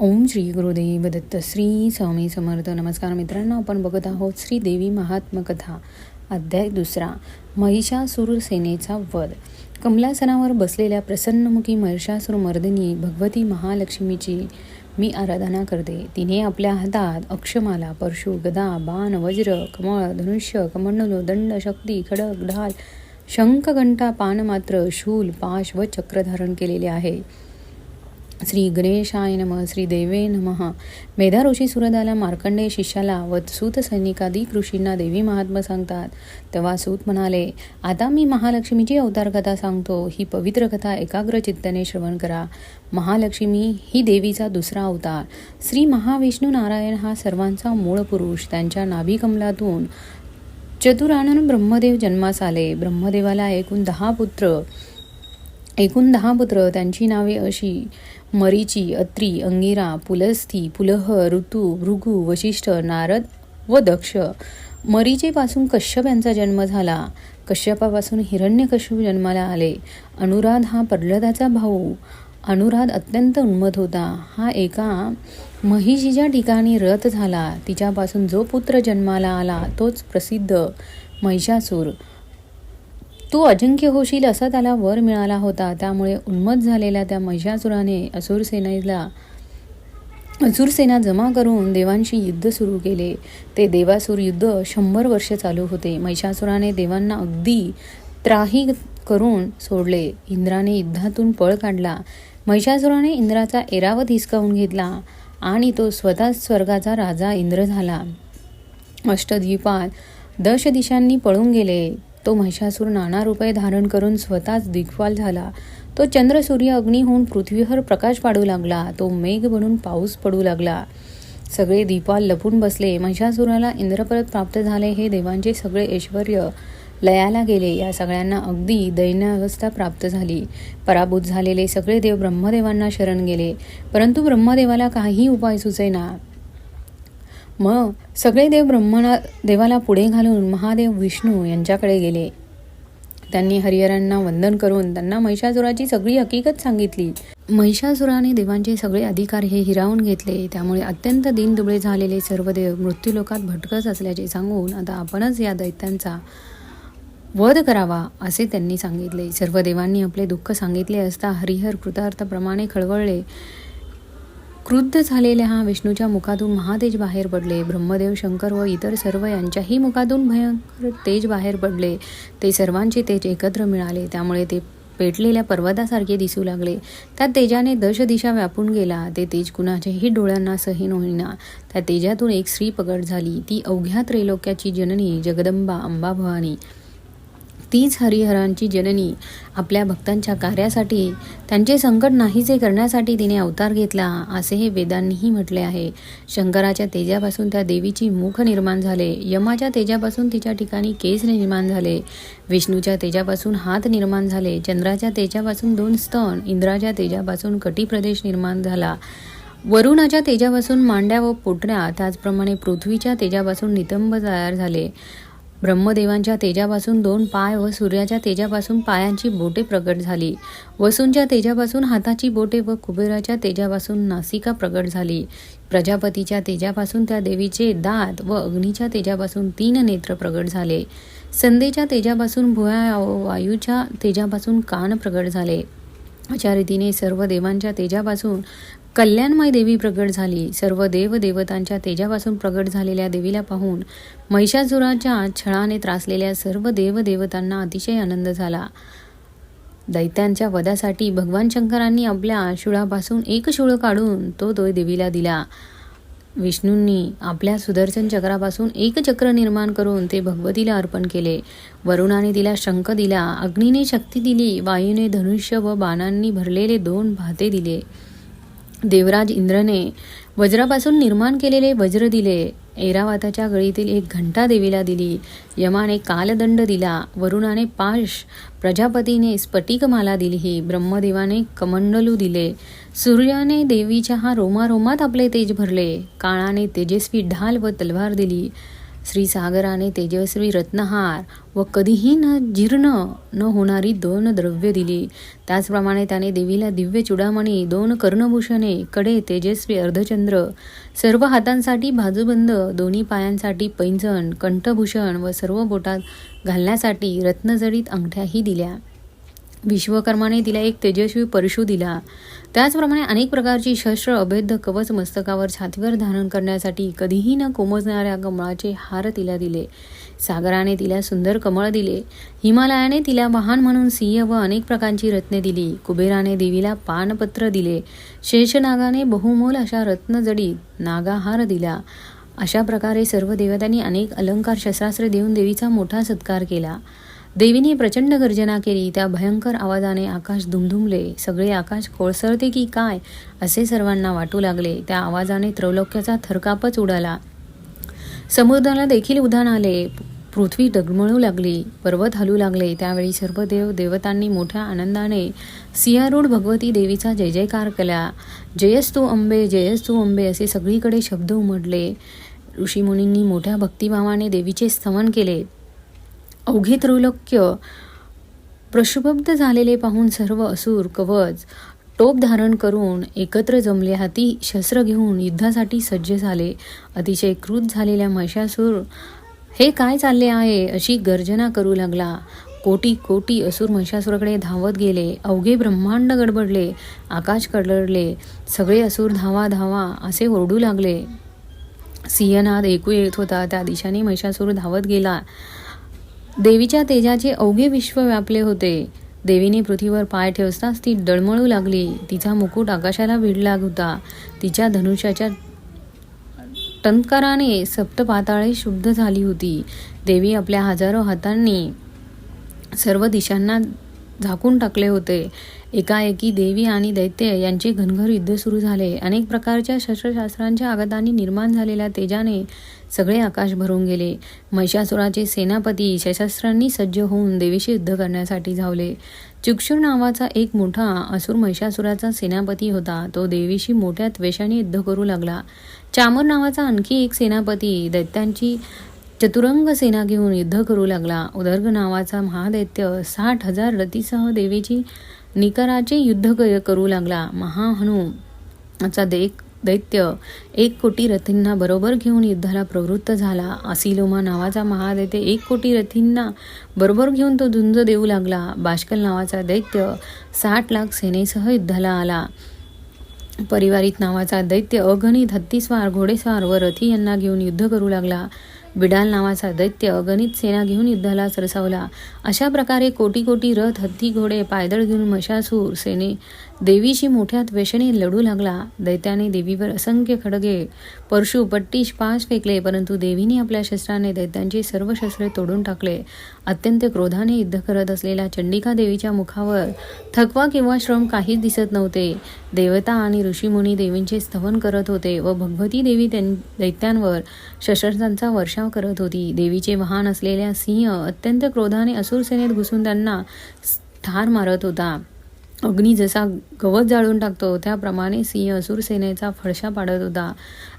ओम श्री गुरुदेव दत्त श्री स्वामी समर्थ. नमस्कार मित्रांनो आपण बघत आहोत श्री देवी अध्याय दुसरा महिषासुर सेनेचा वध. कमलासनावर बसलेल्या प्रसन्नमुखी महिषासुर मर्दिनी भगवती महालक्ष्मीची मी आराधना करते. तिने आपल्या हातात अक्षमाला परशु गदा बाण वज्र कमळ धनुष्य कमंडलो दंड शक्ती खडक ढाल शंखघंटा पानमात्र शूल पाश व चक्र धारण केलेले आहे. श्री गणेशाय नम श्रीदेवे नमः. मेधा ऋषी सुरदाला मार्कंडेय शिष्याला व सूत सैनिकादी ऋषींना देवी महात्मा सांगतात. तेव्हा सूत म्हणाले आता मी महालक्ष्मीची अवतार कथा सांगतो. ही पवित्र कथा एकाग्र चित्ताने श्रवण करा. महालक्ष्मी ही देवीचा दुसरा अवतार. श्री महाविष्णू नारायण हा सर्वांचा मूळ पुरुष. त्यांच्या नाभिकमलातून चतुरानन ब्रह्मदेव जन्मास आले. ब्रह्मदेवाला एकूण दहा पुत्र. एकूण दहा पुत्र त्यांची नावे अशी मरीची अत्री अंगिरा पुलस्थी पुलह ऋतू भृगू वशिष्ठ नारद व दक्ष. मरीचेपासून कश्यप यांचा जन्म झाला. कश्यपापासून हिरण्यकश्यप जन्माला आले. अनुराध हा प्रल्हादाचा भाऊ. अनुराध अत्यंत उन्मत होता. हा एका महिषीच्या ठिकाणी रथ झाला. तिच्यापासून जो पुत्र जन्माला आला तोच प्रसिद्ध महिषासूर. तू अजिंक्य होशील असा त्याला वर मिळाला होता. त्यामुळे उन्मत झालेल्या त्या महिषासुराने असुरसेनेला असुरसेना जमा करून देवांशी युद्ध सुरू केले. ते देवासूर युद्ध शंभर वर्ष चालू होते. महिषासुराने देवांना अगदी त्राही करून सोडले. इंद्राने युद्धातून पळ काढला. महिषासुराने इंद्राचा एरावत हिसकावून घेतला आणि तो स्वतः स्वर्गाचा राजा इंद्र झाला. अष्टद्वीपात दश दिशांनी पळून गेले. तो महिषासूर नाना रूपे धारण करून स्वतःच दिग्वाल झाला. तो चंद्र सूर्य अग्नी होऊन पृथ्वीवर प्रकाश पाडू लागला. तो मेघ बनून पाऊस पडू लागला. सगळे दीपाल लपून बसले. महिषासुराला इंद्रपरत प्राप्त झाले हे देवांचे सगळे ऐश्वर लयाला गेले. या सगळ्यांना अगदी दैन्यावस्था प्राप्त झाली. पराभूत झालेले सगळे देव ब्रह्मदेवांना शरण गेले. परंतु ब्रह्मदेवाला काही उपाय सुचेना. मग सगळे देव ब्रह्मणा देवाला पुढे घालून महादेव विष्णू यांच्याकडे गेले. त्यांनी हरिहरांना वंदन करून त्यांना महिषासुराची सगळी हकीकत सांगितली. महिषासुराने देवांचे सगळे अधिकार हे हिरावून घेतले. त्यामुळे अत्यंत दिनदुबळे झालेले सर्व देव मृत्यूलोकात भटकत असल्याचे सांगून आता आपणच या दैत्यांचा वध करावा असे त्यांनी सांगितले. सर्व देवांनी आपले दुःख सांगितले असता हरिहर कृतार्थप्रमाणे खळवळले क्रुद्ध झालेल्या हा विष्णूच्या मुखातून महातेज बाहेर पडले. ब्रह्मदेव शंकर व इतर सर्व यांच्याही मुखातून भयंकर तेज बाहेर पडले. ते सर्वांचे तेज एकत्र मिळाले. त्यामुळे ते पेटलेल्या पर्वतासारखे दिसू लागले. त्या तेजाने दश दिशा व्यापून गेला. ते तेज कुणाच्याही डोळ्यांना सहन होईना. त्या तेजातून एक स्त्री पकड झाली. ती अवघ्या त्रैलोक्याची जननी जगदंबा अंबा भवानी तीच हरिहरांची जननी. आपल्या भक्तांच्या कार्यासाठी त्यांचे संकट नाहीसे करण्यासाठी तिने अवतार घेतला असे हे वेदांनीही म्हटले आहे. शंकराच्या तेजापासून त्या देवीची मुख निर्माण झाले. यमाच्या तेजापासून तिच्या ठिकाणी केस निर्माण झाले. विष्णूच्या तेजापासून हात निर्माण झाले. चंद्राच्या तेजापासून दोन स्तन इंद्राच्या तेजापासून कटी प्रदेश निर्माण झाला. वरुणाच्या तेजापासून मांड्या व पोटऱ्या त्याचप्रमाणे पृथ्वीच्या तेजापासून नितंब तयार झाले. ब्रह्मदेवांच्या तेजापासून दोन पाय व सूर्याच्या तेजापासून पायांची बोटे प्रगट झाली. वसूंच्या तेजापासून हाताची बोटे व कुबेराच्या तेजापासून नासिका प्रगट झाली. प्रजापतीच्या तेजापासून त्या देवीचे दात व अग्नीच्या तेजापासून तीन नेत्र प्रगट झाले. संदेच्या तेजापासून भुया वायूच्या तेजापासून कान प्रगट झाले. अशा रीतीने सर्व देवांच्या तेजापासून कल्याणमय देवी प्रगट झाली. सर्व देव देवतांच्या तेजापासून प्रगट झालेल्या देवीला पाहून महिषासुराच्या छळाने त्रासलेल्या सर्व देव देवतांना अतिशय आनंद झाला. दैत्यांच्या वधासाठी भगवान शंकरांनी आपल्या शुळापासून एक शुळ काढून तो तो देवीला दिला. विष्णूंनी आपल्या सुदर्शन चक्रापासून एक चक्र निर्माण करून ते भगवतीला अर्पण केले. वरुणाने तिला शंख दिला अग्नीने शक्ती दिली वायूने धनुष्य व बाणांनी भरलेले दोन भाते दिले. देवराज इंद्रने वज्रापासून निर्माण केलेले वज्र दिले. ऐरावाताच्या गळीतील एक घंटा देवीला दिली. यमाने कालदंड दिला. वरुणाने पाश. प्रजापतीने स्फटिकमाला दिली. ब्रह्मदेवाने कमंडलू दिले. सूर्याने देवीच्या हा रोमारोमात आपले तेज भरले. काळाने तेजस्वी ढाल व तलवार दिली. श्री सागराने तेजस्वी रत्नहार व कधीही न जीर्ण न होणारी दोन द्रव्य दिली. त्याचप्रमाणे त्याने देवीला दिव्य चुडामणी दोन कर्णभूषणे कडे तेजस्वी अर्धचंद्र सर्व हातांसाठी बाजूबंद दोन्ही पायांसाठी पैंजण कंठभूषण व सर्व बोटात घालण्यासाठी रत्नजडीत अंगठ्याही दिल्या. विश्वकर्माने तिला एक तेजस्वी परशु दिला. त्याचप्रमाणे अनेक प्रकारची शस्त्र अभेद्य कवच मस्तकावर छातीवर धारण करण्यासाठी कधीही न कोमजणाऱ्या कमळाचे हार तिला दिले. सागराने तिला सुंदर कमळ दिले. हिमालयाने तिला वाहन म्हणून सिंह व अनेक प्रकारची रत्ने दिली. कुबेराने देवीला पानपत्र दिले. शेषनागाने बहुमोल अशा रत्नजडीत नागाहार दिला. अशा प्रकारे सर्व देवतांनी अनेक अलंकार शस्त्रास्त्र देऊन देवीचा मोठा सत्कार केला. देवीने प्रचंड गर्जना केली. त्या भयंकर आवाजाने आकाश धुमधुमले. सगळे आकाश कोळसळते की काय असे सर्वांना वाटू लागले. त्या आवाजाने त्रैलोक्याचा थरकापच उडाला. समुद्राला देखील उधाण आले. पृथ्वी डगमळू लागली. पर्वत हलू लागले. त्यावेळी सर्व देव देवतांनी मोठ्या आनंदाने सिंहारूढ भगवती देवीचा जय जयकार केला. जयस्तू अंबे जयस्तू अंबे असे सगळीकडे शब्द उमडले ऋषीमुनींनी मोठ्या भक्तिभावाने देवीचे स्तवन केले. अवघे त्रैलोक्य प्रशुभब्ध झालेले पाहून सर्व असुर कवच टोप धारण करून एकत्र जमले हाती शस्त्र घेऊन युद्धासाठी सज्ज झाले. अतिशय क्रूत झालेल्या महिषासूर हे काय चालले आहे अशी गर्जना करू लागला. कोटी कोटी असुर महिषासुराकडे धावत गेले. अवघे ब्रह्मांड गडबडले. आकाश कडलडले सगळे असुर धावा धावा असे ओरडू लागले. सिंहनाद ऐकू येत होता. त्या दिशाने महिषासूर धावत गेला. देवीच्या तेजाचे अवघे विश्व व्यापले होते. देवीने पृथ्वीवर पाय ठेवताच ती डळमळू लागली. तिचा मुकुट आकाशाला भिडला होता. तिच्या धनुष्याच्या टंकाराने सप्तपाताळे शुद्ध झाली होती. देवी आपल्या हजारो हातांनी सर्व दिशांना झाकून टाकले होते. एकाएकी देवी आणि दैत्य यांचे घनघर युद्ध सुरू झाले. अनेक प्रकारच्या शस्त्रशास्त्रांच्या आघातांनी निर्माण झालेल्या तेजाने सगळे आकाश भरून गेले. महिषासुराचे सेनापती शस्त्रांनी सज्ज होऊन देवीशी युद्ध करण्यासाठी धावले. चुक्षुर नावाचा एक मोठा असुर महिषासुराचा सेनापती होता. तो देवीशी मोठ्या त्वेषाने युद्ध करू लागला. चामर नावाचा आणखी एक सेनापती दैत्यांची चतुरंग सेना घेऊन युद्ध करू लागला. उदर्ग नावाचा महादैत्य साठ हजार रतीसह देवीची निकराचे युद्ध करू लागला. महाहनू देख दैत्य एक कोटी रथींना बरोबर घेऊन युद्धाला प्रवृत्त झाला. असिलोमा नावाचा महादैत्य एक कोटी रथींना बरोबर घेऊन तो झुंज देऊ लागला. बाष्कल नावाचा दैत्य साठ लाख सेनेसह युद्धाला आला. परिवारित नावाचा दैत्य अगणित हत्तीस्वार घोडेस्वार व रथी यांना घेऊन युद्ध करू लागला. बिडाल नावाचा दैत्य अगणित सेना घेऊन युद्धाला सरसावला. अशा प्रकारे कोटी कोटी रथ हत्ती घोडे पायदळ घेऊन मशासूर सेने देवीशी मोठ्या त्वेषणे लढू लागला. दैत्याने देवीवर असंख्य खडगे परशु पट्टीश पाश फेकले परंतु देवीने आपल्या शस्त्राने दैत्यांची सर्व शस्त्रे तोडून टाकले. अत्यंत क्रोधाने युद्ध करत असलेल्या चंडिका देवीच्या मुखावर थकवा किंवा श्रम काहीच दिसत नव्हते. देवता आणि ऋषीमुनी देवींचे स्तवन करत होते व भगवती देवी दैत्यांवर शस्त्रांचा वर्षाव करत होती. देवीचे वाहन असलेल्या सिंह अत्यंत क्रोधाने असुर सेनेत घुसून त्यांना ठार मारत होता. अग्नी जसा गवत जाळून टाकतो त्याप्रमाणे सिंह असुर सेनेचा फडशा पाडत होता.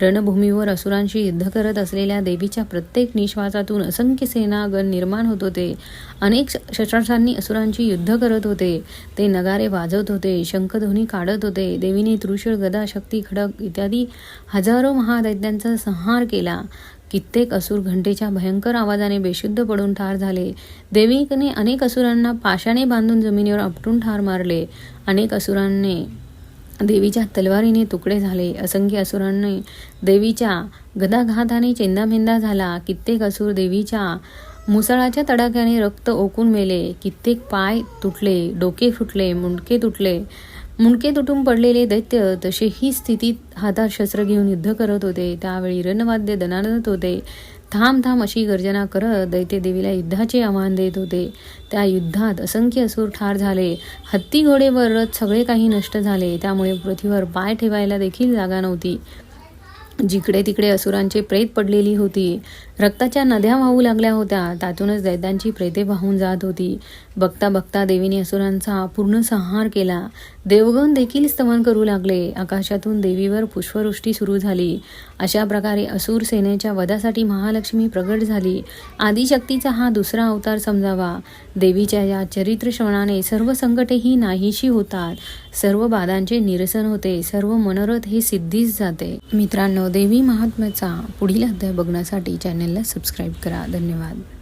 रणभूमीवर असुरांशी युद्ध करत असलेल्या देवीच्या प्रत्येक निश्वासातून असंख्य सेनागण निर्माण होत होते. अनेक शस्त्रांनी असुरांची युद्ध करत होते. ते नगारे वाजवत होते शंखध्वनी काढत होते. देवीने त्रिशूळ गदा शक्ती खडक इत्यादी हजारो महादैत्यांचा संहार केला. कित्येक असुर घंटेच्या भयंकर आवाजाने बेशुद्ध पडून ठार झाले. देवीने अनेक असुरांना पाशाने बांधून जमिनीवर आपटून ठार मारले. अनेक असुरांनी देवीच्या तलवारीने तुकडे झाले. असंख्य असुरांनी देवीच्या गदाघाताने चेंदामेंदा झाला. कित्येक असुर देवीच्या मुसळाच्या तडाख्याने रक्त ओकून मेले. कित्येक पाय तुटले डोके फुटले मुंडके तुटले. मुंडके तुटून पडलेले दैत्य तसेही स्थितीत हातात शस्त्र घेऊन युद्ध करत होते. त्यावेळी रणवाद्य दनादत होते. थांब थांब अशी गर्जना करत दैत्य देवीला युद्धाचे आव्हान देत होते. त्या युद्धात असंख्य असुर ठार झाले. हत्ती घोडेवर रथ सगळे काही नष्ट झाले. त्यामुळे पृथ्वीवर पाय ठेवायला देखील जागा नव्हती. जिकडे तिकडे असुरांचे प्रेत पडलेली होती. रक्ताच्या नद्या वाहू लागल्या होत्या. त्यातूनच दैत्यांची प्रेते वाहून जात होती. बघता बघता देवीने असुरांचा पूर्ण संहार केला. देवगण देखील स्तवन करू लागले. आकाशातून देवीवर पुष्पवृष्टी सुरू झाली. अशा प्रकारे असुर सेनेच्या वधासाठी महालक्ष्मी प्रगट झाली. आदिशक्तीचा हा दुसरा अवतार समजावा. देवीच्या या चरित्र श्रवणाने सर्व संकटेही नाहीशी होतात. सर्व बाधांचे निरसन होते. सर्व मनोरथ हे सिद्धीच जाते. मित्रांनो देवी महात्म्याचा पुढील अध्याय बघण्यासाठी चॅनलला सबस्क्राईब करा. धन्यवाद.